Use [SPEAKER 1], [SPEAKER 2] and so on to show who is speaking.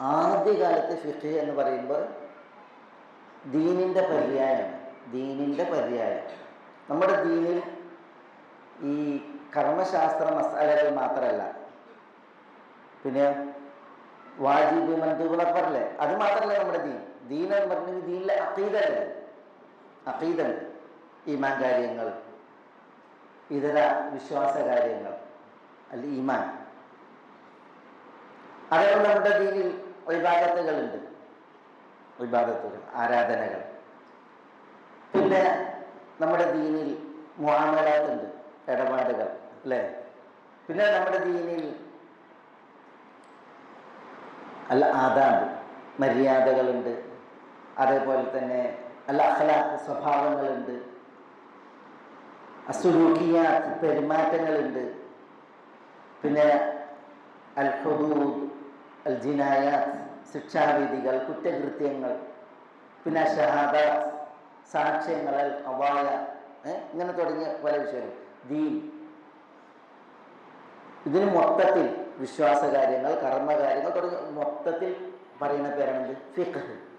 [SPEAKER 1] ആദ്യകാലത്ത് ഫിഖ് എന്ന് പറയുമ്പോൾ ദീനിന്റെ പര്യായമാണ് ദീനിന്റെ പര്യായം. നമ്മുടെ ദീനിൽ ഈ കർമ്മശാസ്ത്ര മസാലകൾ മാത്രമല്ല പിന്നെ വാജിബ് മന്ദൂബ് എന്നൊക്കെ പറഞ്ഞില്ലേ? അത് മാത്രമല്ല നമ്മുടെ ദീൻ. ദീൻ എന്ന് പറഞ്ഞെങ്കിൽ ദീനിലെ അക്കീതല്ലേ അക്കീതുണ്ട് ഈമാൻ കാര്യങ്ങൾ ഇതര വിശ്വാസ കാര്യങ്ങൾ അല്ല ഈമാൻ. അതേപോലെ നമ്മുടെ ദീനിൽ വിഭാഗത്തുകളുണ്ട് വിഭാഗത്തുകൾ ആരാധനകൾ. പിന്നെ നമ്മുടെ ദീനിൽ മുഹാമലാത്തുണ്ട് ഇടപാടുകൾ അല്ലേ? പിന്നെ നമ്മുടെ ദീനിൽ അല്ല ആദാബ് മര്യാദകളുണ്ട്. അതേപോലെ തന്നെ അല്ല അഖലാഖ് സ്വഭാവങ്ങളുണ്ട്. അസുരൂഖിയ പെരുമാറ്റങ്ങളുണ്ട്. പിന്നെ അൽ ഹുദൂദ് അൽ ശിക്ഷാവിധികൾ കുറ്റകൃത്യങ്ങൾ പിന്നെ ഷഹാദ സാക്ഷ്യങ്ങൾ അവായ ഇങ്ങനെ തുടങ്ങിയ പല വിഷയങ്ങൾ. ദീൻ. ഇതിന് മൊത്തത്തിൽ വിശ്വാസകാര്യങ്ങൾ കർമ്മകാര്യങ്ങൾ തുടങ്ങിയ മൊത്തത്തിൽ പറയുന്ന പേരാണെന്ത് ഫിഖ്.